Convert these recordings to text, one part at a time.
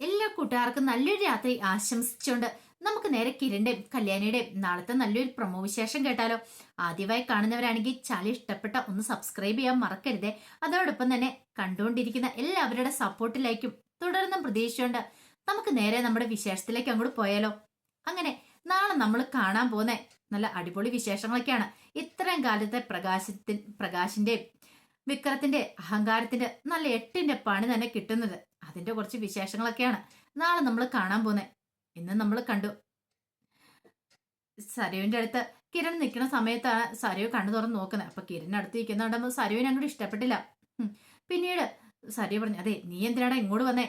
എല്ലാ കൂട്ടുകാർക്കും നല്ലൊരു രാത്രി ആശംസിച്ചുകൊണ്ട് നമുക്ക് നേരെ കിരണിന്റെയും കല്യാണിയുടെയും നാളത്തെ നല്ലൊരു പ്രൊമോ വിശേഷം കേട്ടാലോ. ആദ്യമായി കാണുന്നവരാണെങ്കിൽ ചാനൽ ഇഷ്ടപ്പെട്ട ഒന്ന് സബ്സ്ക്രൈബ് ചെയ്യാൻ മറക്കരുതേ. അതോടൊപ്പം തന്നെ കണ്ടുകൊണ്ടിരിക്കുന്ന എല്ലാവരുടെ സപ്പോർട്ടിലേക്കും തുടർന്നും പ്രതീക്ഷിച്ചുകൊണ്ട് നമുക്ക് നേരെ നമ്മുടെ വിശേഷത്തിലേക്ക് അങ്ങോട്ട് പോയാലോ. അങ്ങനെ നാളെ നമ്മൾ കാണാൻ പോകുന്ന നല്ല അടിപൊളി വിശേഷങ്ങളൊക്കെയാണ്. ഇത്രയും കാലത്തെ പ്രകാശത്തിൻ പ്രകാശിന്റെയും വിക്രത്തിന്റെ അഹങ്കാരത്തിന്റെ നല്ല എട്ടിന്റെ പണി തന്നെ കിട്ടുന്നത്. അതിന്റെ കുറച്ച് വിശേഷങ്ങളൊക്കെയാണ്. നാളെ നമ്മൾ കാണാൻ പോകുന്നത് ഇന്ന് നമ്മൾ കണ്ടു. സരയുവിന്റെ അടുത്ത് കിരൺ നിൽക്കുന്ന സമയത്താണ് സരയു കണ്ണു തുറന്ന് നോക്കുന്നത് അപ്പൊ കിരൺ അടുത്ത് നിൽക്കുന്നുണ്ടാകുമ്പോൾ സരയുവിനെ അങ്ങോട്ട് ഇഷ്ടപ്പെട്ടില്ല. പിന്നീട് സരയു പറഞ്ഞു അതെ നീ എന്തിനാടാ ഇങ്ങോട്ട് വന്നേ?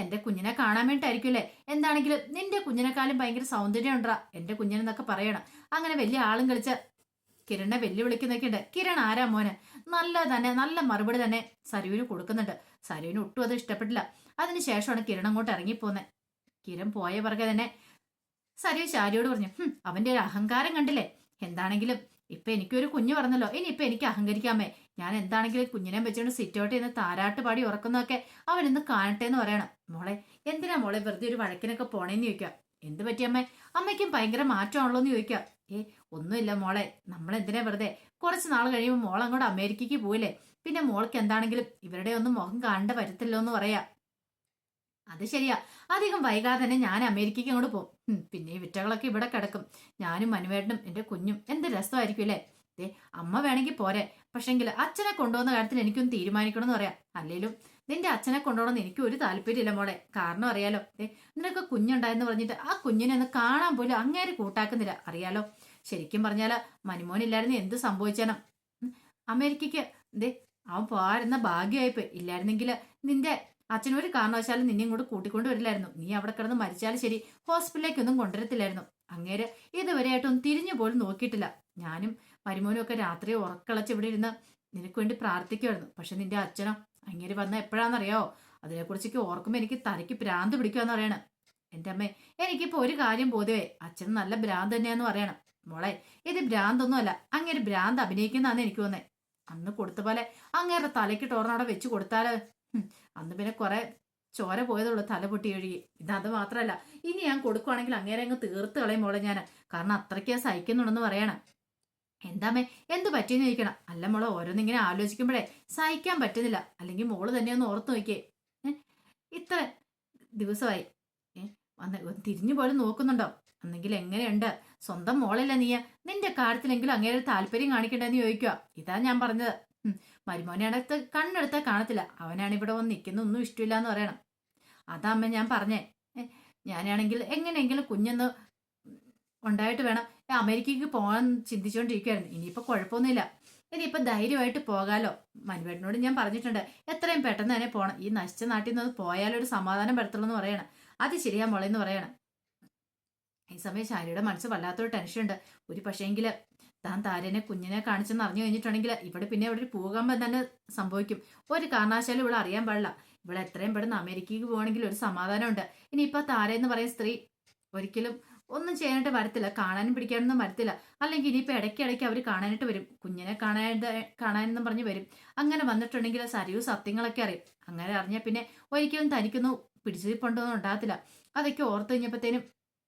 എന്റെ കുഞ്ഞിനെ കാണാൻ വേണ്ടിയിട്ടായിരിക്കുമല്ലേ? എന്താണെങ്കിലും നിന്റെ കുഞ്ഞിനെക്കാളും ഭയങ്കര സൗന്ദര്യം ഉണ്ടാ എന്റെ കുഞ്ഞിനെന്നൊക്കെ പറയണം. അങ്ങനെ വലിയ ആളും കളിച്ച് കിരണിനെ വെല്ലുവിളിക്കുന്നൊക്കെ ഉണ്ട് കിരൺ ആരാ മോന്? നല്ല തന്നെ നല്ല മറുപടി തന്നെ സരുവിന് കൊടുക്കുന്നുണ്ട്. സരുവിന് ഒട്ടും അത് ഇഷ്ടപ്പെട്ടില്ല. അതിനുശേഷമാണ് കിരൺ അങ്ങോട്ട് ഇറങ്ങിപ്പോന്നെ. കിരൺ പോയ പിറകെ തന്നെ സരു ശാരിയോട് പറഞ്ഞു "ഹും, അവന്റെ ഒരു അഹങ്കാരം കണ്ടില്ലേ? എന്താണെങ്കിലും ഇപ്പൊ എനിക്കൊരു കുഞ്ഞു പറഞ്ഞല്ലോ. ഇനി ഇപ്പൊ എനിക്ക് അഹങ്കരിക്കാമേ. ഞാൻ എന്താണെങ്കിലും കുഞ്ഞിനെ വെച്ചുകൊണ്ട് സിറ്റോട്ട് ചെയ്യുന്ന താരാട്ട് പാടി ഉറക്കുന്നതൊക്കെ അവൻ ഇന്ന് കാണട്ടെ എന്ന് പറയണം. മോളെ എന്തിനാ മോളെ വെറുതെ ഒരു വഴക്കിനൊക്കെ പോണേന്ന് ചോദിക്കാം എന്ത് പറ്റിയമ്മേ അമ്മയ്ക്കും ഭയങ്കര മാറ്റമാണല്ലോ എന്ന് ചോദിക്കാം ഏ ഒന്നുമില്ല മോളെ. നമ്മൾ എന്തിനാ വെറുതെ? കുറച്ച് നാൾ കഴിയുമ്പോൾ മോൾ അങ്ങോട്ട് അമേരിക്കയ്ക്ക് പോയില്ലേ പിന്നെ മോൾക്ക് എന്താണെങ്കിലും ഇവരുടെ ഒന്നും മുഖം കാണേണ്ട പറ്റത്തില്ലോ എന്ന് പറയാ. അത് ശരിയാ. അധികം വൈകാതെ തന്നെ ഞാൻ അമേരിക്കയ്ക്ക് അങ്ങോട്ട് പോകും പിന്നെ ഈ വിറ്റകളൊക്കെ ഇവിടെ കിടക്കും. ഞാനും മനുവേട്ടനും എന്റെ കുഞ്ഞും എന്ത് രസമായിരിക്കും അല്ലേ? അമ്മ വേണമെങ്കിൽ പോരെ. പക്ഷെങ്കിൽ അച്ഛനെ കൊണ്ടുപോകുന്ന കാര്യത്തിൽ എനിക്കൊന്ന് തീരുമാനിക്കണം എന്ന് പറയാം. അല്ലേലും നിന്റെ അച്ഛനെ കൊണ്ടുപോകണമെന്ന് എനിക്ക് ഒരു താല്പര്യമില്ല മോളെ. കാരണം അറിയാലോ ദേ നിനക്ക് കുഞ്ഞുണ്ടായെന്ന് പറഞ്ഞിട്ട് ആ കുഞ്ഞിനെ ഒന്ന് കാണാൻ പോലും അങ്ങേര് കൂട്ടാക്കുന്നില്ല. അറിയാലോ ശരിക്കും പറഞ്ഞാൽ മനുമോനില്ലായിരുന്നു എന്ത് സംഭവിച്ചേനം അമേരിക്കയ്ക്ക് ദേ അവൻ പോരുന്ന ഭാഗ്യമായിപ്പോയി. ഇല്ലായിരുന്നെങ്കിൽ നിന്റെ അച്ഛനൊരു കാരണവശാലും നിന്നെ ഇങ്ങോട്ട് കൂട്ടിക്കൊണ്ട് വരില്ലായിരുന്നു. നീ അവിടെ കിടന്ന് മരിച്ചാലും ശരി ഹോസ്പിറ്റലിലേക്കൊന്നും കൊണ്ടുവരത്തില്ലായിരുന്നു. അങ്ങേര് ഇതുവരെയായിട്ടൊന്നും തിരിഞ്ഞു പോലും നോക്കിയിട്ടില്ല. ഞാനും മരുമോനും ഒക്കെ രാത്രി ഉറക്കളച്ച് ഇവിടെ ഇരുന്ന് നിനക്ക് വേണ്ടി പ്രാർത്ഥിക്കുമായിരുന്നു പക്ഷെ നിന്റെ അച്ഛനോ അങ്ങേര് വന്ന എപ്പോഴാണെന്നറിയോ അതിനെക്കുറിച്ചൊക്കെ ഓർക്കുമ്പോൾ എനിക്ക് തലയ്ക്ക് ഭ്രാന്ത് പിടിക്കുമെന്ന് പറയണം. എന്റെ അമ്മേ എനിക്കിപ്പോ ഒരു കാര്യം ബോധ്യവേ. അച്ഛൻ നല്ല ഭ്രാന്ത് തന്നെയാന്ന് പറയണം. മോളെ ഇത് ഭ്രാന്തൊന്നുമല്ല. അങ്ങേര് ഭ്രാന്ത് അഭിനയിക്കുന്നതാണ് എനിക്ക് തോന്നേ. അന്ന് കൊടുത്ത പോലെ അങ്ങേരുടെ തലയ്ക്ക് ടോർണോടെ വെച്ച് കൊടുത്താൽ അന്ന് പിന്നെ കുറെ ചോര പോയതുള്ളൂ തല പൊട്ടി ഒഴുകി. ഇത് അത് മാത്രമല്ല ഇനി ഞാൻ കൊടുക്കുവാണെങ്കിൽ അങ്ങേരെ അങ്ങ് തീർത്ത് കളയും മോളെ ഞാൻ കാരണം അത്രയ്ക്ക് സഹിക്കുന്നുണ്ടെന്ന് പറയണം. എന്താമേ എന്ത് പറ്റിയെന്ന് ചോദിക്കണം. അല്ല മോളെ ഓരോന്നിങ്ങനെ ആലോചിക്കുമ്പോഴേ സഹിക്കാൻ പറ്റുന്നില്ല. അല്ലെങ്കിൽ മോൾ തന്നെ ഒന്ന് ഓർത്ത് നോക്കിയേ. ഇത്ര ദിവസമായി. വന്ന് തിരിഞ്ഞു പോലും നോക്കുന്നുണ്ടോ? അന്നെങ്കിൽ എങ്ങനെയുണ്ട്? സ്വന്തം മോളല്ല നീയ? നിന്റെ കാര്യത്തിലെങ്കിലും അങ്ങനെ താല്പര്യം കാണിക്കണ്ടെന്ന് ചോദിക്കുക ഇതാ ഞാൻ പറഞ്ഞത്. മരുമോനെ അടുത്ത് കണ്ണെടുത്താൽ കാണത്തില്ല. അവനാണ് ഇവിടെ വന്ന് നിൽക്കുന്ന ഒന്നും ഇഷ്ടമില്ല എന്ന് പറയണം. അതാ അമ്മ ഞാൻ പറഞ്ഞേ. ഞാനാണെങ്കിൽ എങ്ങനെയെങ്കിലും കുഞ്ഞൊന്ന് ഉണ്ടായിട്ട് വേണം. അമേരിക്കയ്ക്ക് പോകാൻ ചിന്തിച്ചുകൊണ്ടിരിക്കുകയായിരുന്നു ഇനിയിപ്പോൾ കുഴപ്പമൊന്നുമില്ല. ഇനിയിപ്പോൾ ധൈര്യമായിട്ട് പോകാലോ. മനുവേട്ടനോട് ഞാൻ പറഞ്ഞിട്ടുണ്ട്. എത്രയും പെട്ടെന്ന് തന്നെ പോകണം ഈ നശിച്ച നാട്ടിൽ നിന്ന് ഒരു സമാധാനം വരത്തുള്ളൂ എന്ന് പറയണം. അത് ശരിയാ മോളെ എന്ന് പറയണം. ഈ സമയം ശാരിയുടെ മനസ്സ് വല്ലാത്തൊരു ടെൻഷനുണ്ട് ഒരു പക്ഷേങ്കിൽ താൻ താരനെ കുഞ്ഞിനെ കാണിച്ചെന്ന് അറിഞ്ഞു കഴിഞ്ഞിട്ടുണ്ടെങ്കിൽ ഇവിടെ പിന്നെ ഇവിടെ പോകുമ്പോൾ തന്നെ സംഭവിക്കും. ഒരു കാരണവശാലും ഇവിടെ അറിയാൻ പാടില്ല. ഇവിടെ എത്രയും പെട്ടെന്ന് അമേരിക്കയ്ക്ക് പോകണമെങ്കിൽ ഒരു സമാധാനമുണ്ട്. ഇനിയിപ്പോൾ താര എന്ന് പറയുന്ന സ്ത്രീ ഒരിക്കലും ഒന്നും ചെയ്യാനായിട്ട് വരത്തില്ല. കാണാനും പിടിക്കാനൊന്നും വരത്തില്ല. അല്ലെങ്കിൽ ഇനിയിപ്പോൾ ഇടയ്ക്കിടയ്ക്ക് അവർ കാണാനായിട്ട് വരും. കുഞ്ഞിനെ കാണാനായിട്ട് കാണാനെന്നും പറഞ്ഞ് വരും. അങ്ങനെ വന്നിട്ടുണ്ടെങ്കിൽ സരിയും സത്യങ്ങളൊക്കെ അറിയും. അങ്ങനെ അറിഞ്ഞാൽ പിന്നെ ഒരിക്കലും തനിക്കൊന്നും പിടിച്ചിരിപ്പുണ്ടോന്നും ഉണ്ടാകത്തില്ല. അതൊക്കെ ഓർത്ത് കഴിഞ്ഞപ്പോഴത്തേനും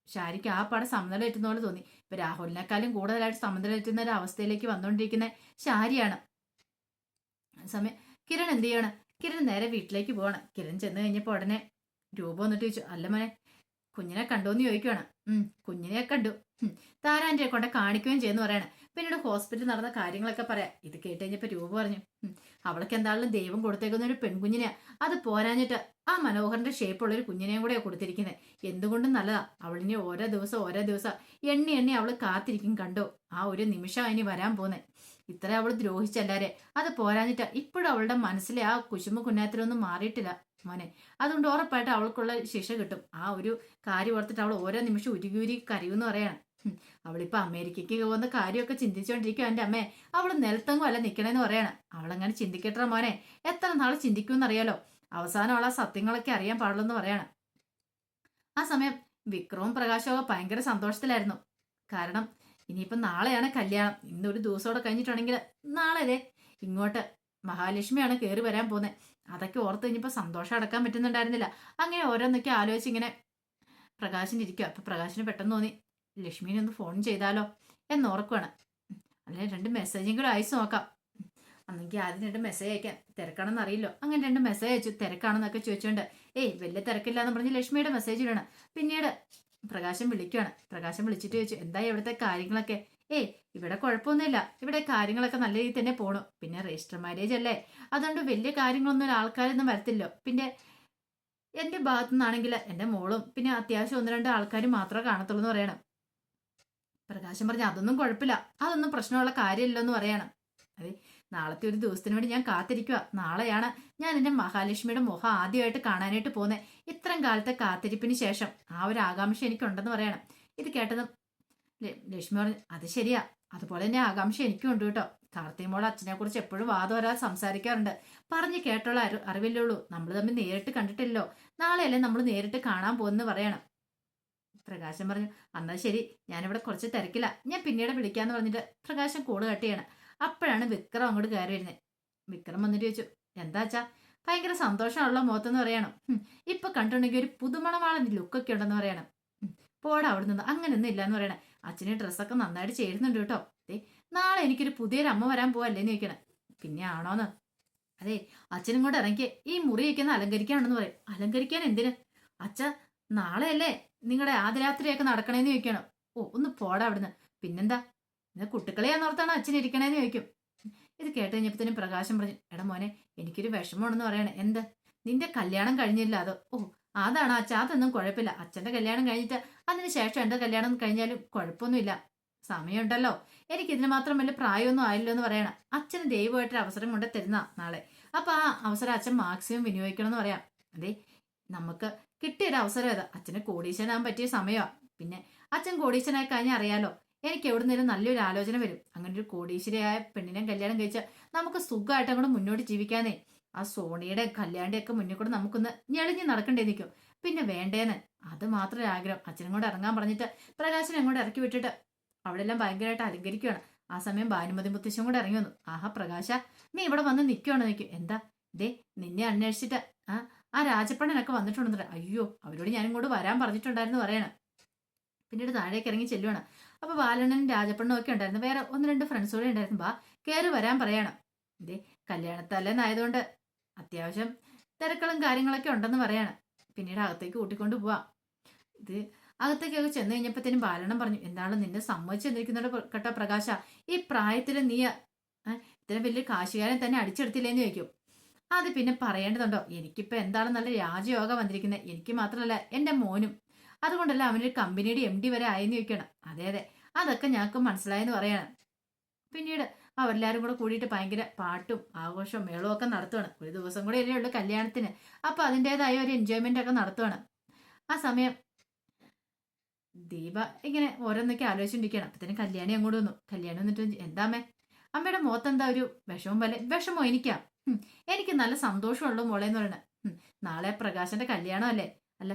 ഷാരിക്ക് ആ പാടെ സമനിലറ്റുന്ന പോലെ തോന്നി. ഇപ്പൊ രാഹുലിനേക്കാളും കൂടുതലായിട്ട് സമനില സമനിലറ്റുന്ന ഒരു അവസ്ഥയിലേക്ക് വന്നുകൊണ്ടിരിക്കുന്ന ഷാരിയാണ് സമയം കിരൺ എന്ത് ചെയ്യണം? കിരൺ നേരെ വീട്ടിലേക്ക് പോവാണ്. കിരൺ ചെന്ന് കഴിഞ്ഞപ്പോൾ ഉടനെ രൂപ വന്നിട്ട് ചോദിച്ചു അല്ല മോനെ കുഞ്ഞിനെ കണ്ടോന്ന് ചോദിക്കുവാണ്. ഉം കുഞ്ഞിനെ കണ്ടു. താരാന്റെ കൊണ്ട് കാണിക്കുകയും ചെയ്യുന്നു പറയാണ്. പിന്നീട് ഹോസ്പിറ്റലിൽ നടന്ന കാര്യങ്ങളൊക്കെ പറയാം. ഇത് കേട്ട് കഴിഞ്ഞപ്പോൾ രൂപ പറഞ്ഞു. അവൾക്ക് എന്താണെങ്കിലും ദൈവം കൊടുത്തേക്കുന്ന ഒരു പെൺകുഞ്ഞിനെയാ. അത് പോരാഞ്ഞിട്ട് ആ മനോഹറിന്റെ ഷേപ്പുള്ള ഒരു കുഞ്ഞിനെയും കൂടെ കൊടുത്തിരിക്കുന്നത് എന്തുകൊണ്ടും നല്ലതാ. അവളിനി ഓരോ ദിവസം ഓരോ ദിവസം എണ്ണി എണ്ണി അവൾ കാത്തിരിക്കും കണ്ടോ. ആ ഒരു നിമിഷം ഇനി വരാൻ പോന്നെ. ഇത്ര അവൾ ദ്രോഹിച്ചല്ലാരെ. അത് പോരാഞ്ഞിട്ട് ഇപ്പോഴും അവളുടെ മനസ്സിലെ ആ കുശുമ്പ കുന്നാത്തിലൊന്നും മാറിയിട്ടില്ല. മോനെ. അതുകൊണ്ട് ഉറപ്പായിട്ട് അവൾക്കുള്ള ശിക്ഷ കിട്ടും. ആ ഒരു കാര്യം ഓർത്തിട്ട് അവൾ ഓരോ നിമിഷം ഉരുകി ഉരുകി കരയുമെന്ന് പറയാണ്. അവളിപ്പോ അമേരിക്കയ്ക്ക് പോകുന്ന കാര്യമൊക്കെ ചിന്തിച്ചുകൊണ്ടിരിക്കും എന്റെ അമ്മേ. അവൾ നിലത്തെങ്ങും അല്ല നിൽക്കണേന്ന് പറയാണ്. അവളങ്ങനെ ചിന്തിക്കട്ടെ മോനെ? എത്ര നാൾ ചിന്തിക്കുമെന്നറിയാലോ. അവസാനം അവൾ ആ സത്യങ്ങളൊക്കെ അറിയാൻ പാടുള്ളെന്ന് പറയാണ്. ആ സമയം വിക്രവും പ്രകാശവും ഭയങ്കര സന്തോഷത്തിലായിരുന്നു. കാരണം ഇനിയിപ്പം നാളെയാണ് കല്യാണം. ഇന്നൊരു ദിവസത്തോടെ കഴിഞ്ഞിട്ടുണ്ടെങ്കിൽ നാളെ അതെ ഇങ്ങോട്ട് മഹാലക്ഷ്മിയാണ് കയറി വരാൻ പോകുന്നത് അതൊക്കെ ഓർത്ത് കഴിഞ്ഞപ്പോൾ സന്തോഷം അടക്കാൻ പറ്റുന്നുണ്ടായിരുന്നില്ല. അങ്ങനെ ഓരോന്നൊക്കെ ആലോചിച്ച് ഇങ്ങനെ പ്രകാശിന് ഇരിക്കുക അപ്പം പ്രകാശിന് പെട്ടെന്ന് തോന്നി ലക്ഷ്മിനെ ഒന്ന് ഫോൺ ചെയ്താലോ എന്ന് ഓർക്കുവാണ്. അല്ലെ രണ്ട് മെസ്സേജും കൂടെ അയച്ചു നോക്കാം. അന്നെങ്കിൽ ആദ്യം രണ്ട് മെസ്സേജ് അയക്കാൻ തിരക്കാണെന്ന് അറിയില്ലോ. അങ്ങനെ രണ്ട് മെസ്സേജ് അയച്ചു. തിരക്കാണെന്നൊക്കെ ചോദിച്ചുകൊണ്ട് ഏയ് വലിയ തിരക്കില്ല എന്ന് പറഞ്ഞ് ലക്ഷ്മിയുടെ മെസ്സേജ് ഇടണം. പിന്നീട് പ്രകാശം വിളിക്കുകയാണ് പ്രകാശം വിളിച്ചിട്ട് ചോദിച്ചു എന്തായി ഇവിടുത്തെ കാര്യങ്ങളൊക്കെ? ഏയ് ഇവിടെ കുഴപ്പമൊന്നുമില്ല. ഇവിടെ കാര്യങ്ങളൊക്കെ നല്ല രീതിയിൽ തന്നെ പോണു. പിന്നെ രജിസ്റ്റർ മാരേജ് അല്ലേ? അതുകൊണ്ട് വലിയ കാര്യങ്ങളൊന്നും ആൾക്കാരൊന്നും വരത്തില്ലോ. പിന്നെ എന്റെ ഭാഗത്തു നിന്നാണെങ്കിൽ എന്റെ മോളും പിന്നെ അത്യാവശ്യം ഒന്ന് രണ്ട് ആൾക്കാർ മാത്രമേ കാണത്തുള്ളൂ എന്ന് പറയണം. പ്രകാശം പറഞ്ഞ അതൊന്നും കുഴപ്പമില്ല. അതൊന്നും പ്രശ്നമുള്ള കാര്യമില്ല എന്ന് പറയണം. അതെ നാളത്തെ ഒരു ദിവസത്തിന് വേണ്ടി ഞാൻ കാത്തിരിക്കുക നാളെയാണ് ഞാൻ എന്റെ മഹാലക്ഷ്മിയുടെ മുഖം ആദ്യമായിട്ട് കാണാനായിട്ട് പോകുന്നത്. ഇത്രയും കാലത്തെ കാത്തിരിപ്പിന് ശേഷം ആ ഒരു ആകാംക്ഷ എനിക്കുണ്ടെന്ന് പറയണം. ഇത് കേട്ടതും ലക്ഷ്മി പറഞ്ഞു അത് ശരിയാ. അതുപോലെ തന്നെ ആകാംക്ഷ എനിക്കും ഉണ്ട് കേട്ടോ. കാർത്തിമോൾ അച്ഛനെ കുറിച്ച് എപ്പോഴും വാദം സംസാരിക്കാറുണ്ട്. പറഞ്ഞു കേട്ടുള്ള അറി അറിവില്ലേ ഉള്ളൂ നമ്മൾ തമ്മിൽ നേരിട്ട് കണ്ടിട്ടില്ലല്ലോ. നാളെയല്ലേ നമ്മൾ നേരിട്ട് കാണാൻ പോകുന്നു പറയണം. പ്രകാശം പറഞ്ഞു അന്നാ ശരി. ഞാനിവിടെ കുറച്ച് തിരക്കില്ല ഞാൻ പിന്നീട് വിളിക്കാന്ന് പറഞ്ഞിട്ട് പ്രകാശം കൂട് കട്ടിയാണ് അപ്പോഴാണ് വിക്രം അങ്ങോട്ട് കയറി വരുന്നത് വിക്രം വന്നിട്ട് ചോദിച്ചു എന്താച്ചാ ഭയങ്കര സന്തോഷമുള്ള മുഖത്തെന്ന് പറയണം. "ഹും, ഇപ്പൊ കണ്ടിട്ടുണ്ടെങ്കിൽ ഒരു പുതുമണമാളന്റെ ലുക്കൊക്കെ ഉണ്ടെന്ന് പറയണം. "ഉം, പോടാ അവിടെ നിന്ന് അങ്ങനെയൊന്നും ഇല്ലാന്ന് പറയണേ. അച്ഛന് ഡ്രസ്സൊക്കെ നന്നായിട്ട് ചേരുന്നുണ്ട് കേട്ടോ. ദേ നാളെ എനിക്കൊരു പുതിയൊരു അമ്മ വരാൻ പോവല്ലേന്ന് ചോദിക്കണേ. പിന്നെ ആണോന്ന്? അതെ അച്ഛനും കൊണ്ട് ഇറങ്ങി. ഈ മുറിയൊക്കെ ഒന്ന് അലങ്കരിക്കാണെന്ന് പറയും. അലങ്കരിക്കാൻ എന്തിന്? അച്ഛ നാളെയല്ലേ നിങ്ങളുടെ ആദ്യരാത്രിയൊക്കെ നടക്കണേന്ന് ചോദിക്കണം. ഓ ഒന്ന് പോടാ അവിടുന്ന്. പിന്നെന്താ? ഇന്ന് കുട്ടികളെയാന്നോർത്താണ് അച്ഛൻ ഇരിക്കണേന്ന് ചോദിക്കും. ഇത് കേട്ട് കഴിഞ്ഞപ്പോഴത്തേനും പ്രകാശം പറഞ്ഞു എടാ മോനെ എനിക്കൊരു വിഷമമാണെന്ന് പറയണേ. എന്ത്? നിന്റെ കല്യാണം കഴിഞ്ഞില്ല അതോ? ഓ അതാണ് അച്ഛ അതൊന്നും കുഴപ്പമില്ല. അച്ഛന്റെ കല്യാണം കഴിഞ്ഞിട്ട് അതിന് ശേഷം എന്റെ കല്യാണം കഴിഞ്ഞാലും കുഴപ്പമൊന്നുമില്ല. സമയമുണ്ടല്ലോ. എനിക്ക് ഇതിന് മാത്രം വലിയ പ്രായമൊന്നും ആയില്ലോ എന്ന് പറയണം. അച്ഛന് ദൈവമായിട്ടൊരു അവസരം കൊണ്ട് തരുന്ന നാളെ അപ്പൊ ആ അവസരം അച്ഛൻ മാക്സിമം വിനിയോഗിക്കണം എന്ന് പറയാം. അതെ നമുക്ക് കിട്ടിയൊരു അവസരം ഏതാ? അച്ഛന് കോടീശ്വരനാകാൻ പറ്റിയ സമയമാണ് പിന്നെ അച്ഛൻ കോടീശ്വരനായി കഴിഞ്ഞാൽ അറിയാലോ എനിക്ക് എവിടെ എവിടുന്നേലും നല്ലൊരു ആലോചന വരും. അങ്ങനെ ഒരു കോടീശ്വരിയായ പെണ്ണിനെ കല്യാണം കഴിച്ചാൽ നമുക്ക് സുഖമായിട്ട് അങ്ങോട്ട് മുന്നോട്ട് ജീവിക്കാന്നേ. ആ സോണിയുടെ കല്യാണിയൊക്കെ മുന്നിൽ കൂടെ നമുക്കൊന്ന് ഞെളിഞ്ഞ് നടക്കണ്ടേ നിൽക്കും പിന്നെ വേണ്ടേന്ന്. അത് മാത്രമേ ആഗ്രഹം. അച്ഛനും കൂടെ ഇറങ്ങാൻ പറഞ്ഞിട്ട് പ്രകാശനെ അങ്ങോട്ട് ഇറക്കി വിട്ടിട്ട് അവിടെ എല്ലാം ഭയങ്കരമായിട്ട് അലങ്കരിക്കുകയാണ് ആ സമയം ഭാനുമതി മുത്തശ്ശൻ കൂടെ ഇറങ്ങി വന്നു. ആഹാ പ്രകാശ നീ ഇവിടെ വന്ന് നിൽക്കുകയാണ് നിൽക്കും എന്താ? ദേ നിന്നെ അന്വേഷിച്ചിട്ട് ആ ആ രാജപ്പണ്ണനൊക്കെ വന്നിട്ടുണ്ടെന്ന് അയ്യോ അവരോട് ഞാൻ ഇങ്ങോട്ട് വരാൻ പറഞ്ഞിട്ടുണ്ടായിരുന്നു പറയണം. പിന്നീട് താഴേക്ക് ഇറങ്ങി ചെല്ലുവാണ്. അപ്പൊ ബാലണ്ണനും രാജപ്പണ്ണനും ഒക്കെ ഉണ്ടായിരുന്നു. വേറെ ഒന്ന് രണ്ട് ഫ്രണ്ട്സ് കൂടെ ഉണ്ടായിരുന്നു. ബാ കയറി വരാൻ പറയണം. ഇതേ കല്യാണത്തല്ലേന്നായതുകൊണ്ട് അത്യാവശ്യം തിരക്കളും കാര്യങ്ങളൊക്കെ ഉണ്ടെന്ന് പറയാണ്. പിന്നീട് അകത്തേക്ക് കൂട്ടിക്കൊണ്ട് പോവാം. ഇത് അകത്തേക്കൊക്കെ ചെന്ന് കഴിഞ്ഞപ്പോഴത്തേനും ബാലണം പറഞ്ഞു എന്താണ് നിന്നെ സമ്മതിച്ചു തന്നിരിക്കുന്നുണ്ട് കേട്ടോ പ്രകാശ? ഈ പ്രായത്തിൽ നീ ഇത്ര വലിയ കാശുകാരൻ തന്നെ അടിച്ചെടുത്തില്ലേന്ന് ചോദിക്കും. അത് പിന്നെ പറയേണ്ടതുണ്ടോ? എനിക്കിപ്പോ എന്താണ് നല്ല രാജയോഗം വന്നിരിക്കുന്നത് എനിക്ക് മാത്രമല്ല എന്റെ മോനും. അതുകൊണ്ടല്ല അവനൊരു കമ്പനിയുടെ എം ഡി വരെ ആയെന്ന് ചോദിക്കണം. അതെ അതെ. അതൊക്കെ ഞങ്ങൾക്ക് മനസ്സിലായെന്ന് പറയണം. പിന്നീട് അവരെല്ലാരും കൂടെ കൂടിയിട്ട് ഭയങ്കര പാട്ടും ആഘോഷവും മേളവും ഒക്കെ നടത്തുകയാണ് ഒരു ദിവസം കൂടെ അല്ലേ ഉള്ളൂ കല്യാണത്തിന്. അപ്പൊ അതിന്റെതായ ഒരു എൻജോയ്മെന്റ് ഒക്കെ നടത്തുകയാണ് ആ സമയം ദീപ ഇങ്ങനെ ഓരോന്നൊക്കെ ആലോചിച്ചിരിക്കുകയാണ് അപ്പത്തേനും കല്യാണി അങ്ങോട്ട് വന്നു. കല്യാണി വന്നിട്ട് എന്താമേ അമ്മയുടെ മുഖത്ത് എന്താ ഒരു വിഷമം പോലെ? വിഷമോ എനിക്കാ. എനിക്ക് നല്ല സന്തോഷമുള്ള മോളെ എന്ന് പറയണേ. നാളെ പ്രകാശന്റെ കല്യാണം അല്ലേ അല്ല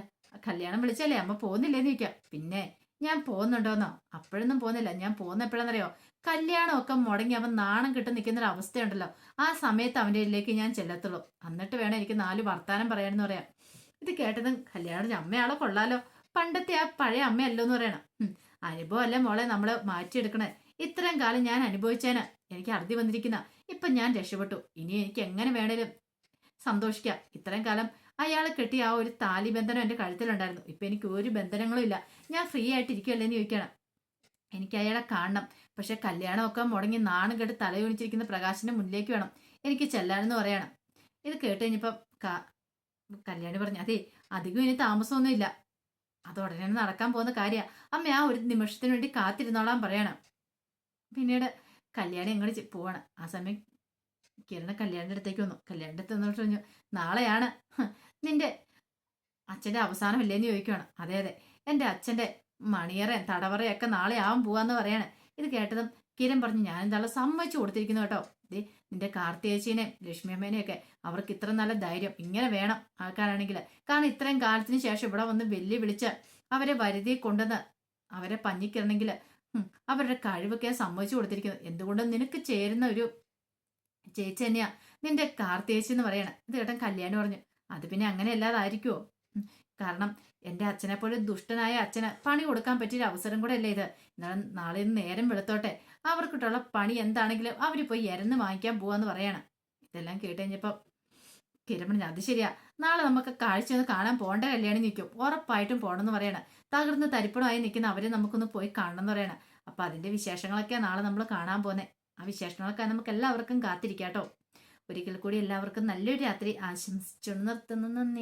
കല്യാണം വിളിച്ചല്ലേ? അമ്മ പോകുന്നില്ലേന്ന് ചോദിക്കാം. പിന്നെ ഞാൻ പോകുന്നുണ്ടോന്നോ? അപ്പോഴൊന്നും പോകുന്നില്ല. ഞാൻ പോകുന്ന എപ്പോഴാണെന്നറിയോ കല്യാണമൊക്കെ മുടങ്ങി അവൻ നാണം കിട്ടി നിൽക്കുന്നൊരു അവസ്ഥയുണ്ടല്ലോ ആ സമയത്ത് അവന്റെ ഇതിലേക്ക് ഞാൻ ചെല്ലത്തുള്ളൂ. എന്നിട്ട് വേണം എനിക്ക് നാല് വർത്താനം പറയാനെന്ന് പറയാം ഇത് കേട്ടതും കല്യാണം അമ്മയാളെ കൊള്ളാലോ? പണ്ടത്തെ ആ പഴയ അമ്മയല്ലോ എന്ന് പറയണം. അനുഭവം അല്ല മോളെ നമ്മൾ മാറ്റിയെടുക്കണേ? ഇത്രയും കാലം ഞാൻ അനുഭവിച്ചേന്. എനിക്ക് അറുതി വന്നിരിക്കുന്ന. ഇപ്പൊ ഞാൻ രക്ഷപ്പെട്ടു. ഇനി എനിക്ക് എങ്ങനെ വേണേലും സന്തോഷിക്കാം. ഇത്രയും കാലം അയാൾ കെട്ടിയ ആ ഒരു താലി ബന്ധനം എന്റെ കഴുത്തിലുണ്ടായിരുന്നു. ഇപ്പൊ എനിക്ക് ഒരു ബന്ധനങ്ങളും ഇല്ല. ഞാൻ ഫ്രീ ആയിട്ട് എന്ന് ചോദിക്കണം എനിക്ക് അയാളെ കാണണം. പക്ഷെ കല്യാണമൊക്കെ മുടങ്ങി നാണം കെട്ട് തലയൊണിച്ചിരിക്കുന്ന പ്രകാശിന്റെ മുന്നിലേക്ക് വേണം. എനിക്ക് ചെല്ലാനെന്ന് പറയണം. ഇത് കേട്ട് കഴിഞ്ഞപ്പോ കല്യാണി പറഞ്ഞു അതെ അധികം ഇനി താമസമൊന്നുമില്ല. അത് ഉടനെ നടക്കാൻ പോകുന്ന കാര്യ. അമ്മ ആ ഒരു നിമിഷത്തിന് വേണ്ടി കാത്തിരുന്നോളാൻ പറയണം. പിന്നീട് കല്യാണി അങ്ങോട്ട് ചെ- പോവാണ്. ആ സമയം കിരണ കല്യാണിന്റെ അടുത്തേക്ക് വന്നു. കല്യാണിന്റെ അടുത്ത് വന്നിട്ട് പറഞ്ഞു നാളെയാണ്. നിന്റെ അച്ഛന്റെ അവസാനമില്ലേന്ന് ചോദിക്കുകയാണ്. അതെ അതെ. എന്റെ അച്ഛന്റെ മണിയറയും തടവറയൊക്കെ നാളെ ആവും പോവാന്ന് പറയാണ്. ഇത് കേട്ടതും കിരൺ പറഞ്ഞു ഞാൻ എന്താ സമ്മതിച്ചു കൊടുത്തിരിക്കുന്നു കേട്ടോ. ദേ നിന്റെ കാർത്തിയേച്ചീനെയും ലക്ഷ്മി അമ്മേനെയൊക്കെ അവർക്ക് ഇത്ര നല്ല ധൈര്യം ഇങ്ങനെ വേണം ആൾക്കാരാണെങ്കിൽ കാരണം ഇത്രയും കാലത്തിന് ശേഷം ഇവിടെ വന്ന് വെല്ലു വിളിച്ച് അവരെ വരുതി കൊണ്ടുവന്ന് അവരെ പഞ്ഞിക്കിരണമെങ്കിൽ അവരുടെ കഴിവൊക്കെ സമ്മതിച്ചു കൊടുത്തിരിക്കുന്നു. എന്തുകൊണ്ടും നിനക്ക് ചേരുന്ന ഒരു ചേച്ചി തന്നെയാ നിന്റെ കാർത്തിയേച്ചി എന്ന് പറയണം. ഇത് കേട്ടൻ കല്യാണം പറഞ്ഞു അത് പിന്നെ അങ്ങനെ അല്ലാതായിരിക്കുമോ. കാരണം എന്റെ അച്ഛനെ പോലെ ദുഷ്ടനായ അച്ഛന് പണി കൊടുക്കാൻ പറ്റിയൊരു അവസരം കൂടെ അല്ലേ ഇത്. എന്നാലും നാളെ നേരം വെളുത്തോട്ടെ. അവർക്കിട്ടുള്ള പണി എന്താണെങ്കിലും അവർ പോയി എരന്ന് വാങ്ങിക്കാൻ പോവാന്ന് പറയാണ്. ഇതെല്ലാം കേട്ട് കഴിഞ്ഞപ്പോൾ കിരൺ അത് ശരിയാ. നാളെ നമുക്ക് കാഴ്ച ഒന്ന് കാണാൻ പോകേണ്ട കല്യാണി നിൽക്കും. ഉറപ്പായിട്ടും പോകണമെന്ന് പറയണ. തകർന്ന് തരിപ്പണമായി നിൽക്കുന്ന അവരെ നമുക്കൊന്ന് പോയി കാണണം എന്ന് പറയണ. അപ്പൊ അതിന്റെ വിശേഷങ്ങളൊക്കെയാണ് നാളെ നമ്മൾ കാണാൻ പോകുന്നത് ആ വിശേഷങ്ങളൊക്കെ നമുക്ക് എല്ലാവർക്കും കാത്തിരിക്കാട്ടോ. ഒരിക്കൽ കൂടി എല്ലാവർക്കും നല്ലൊരു രാത്രി ആശംസിച്ചു നിർത്തുന്നു. നന്ദി.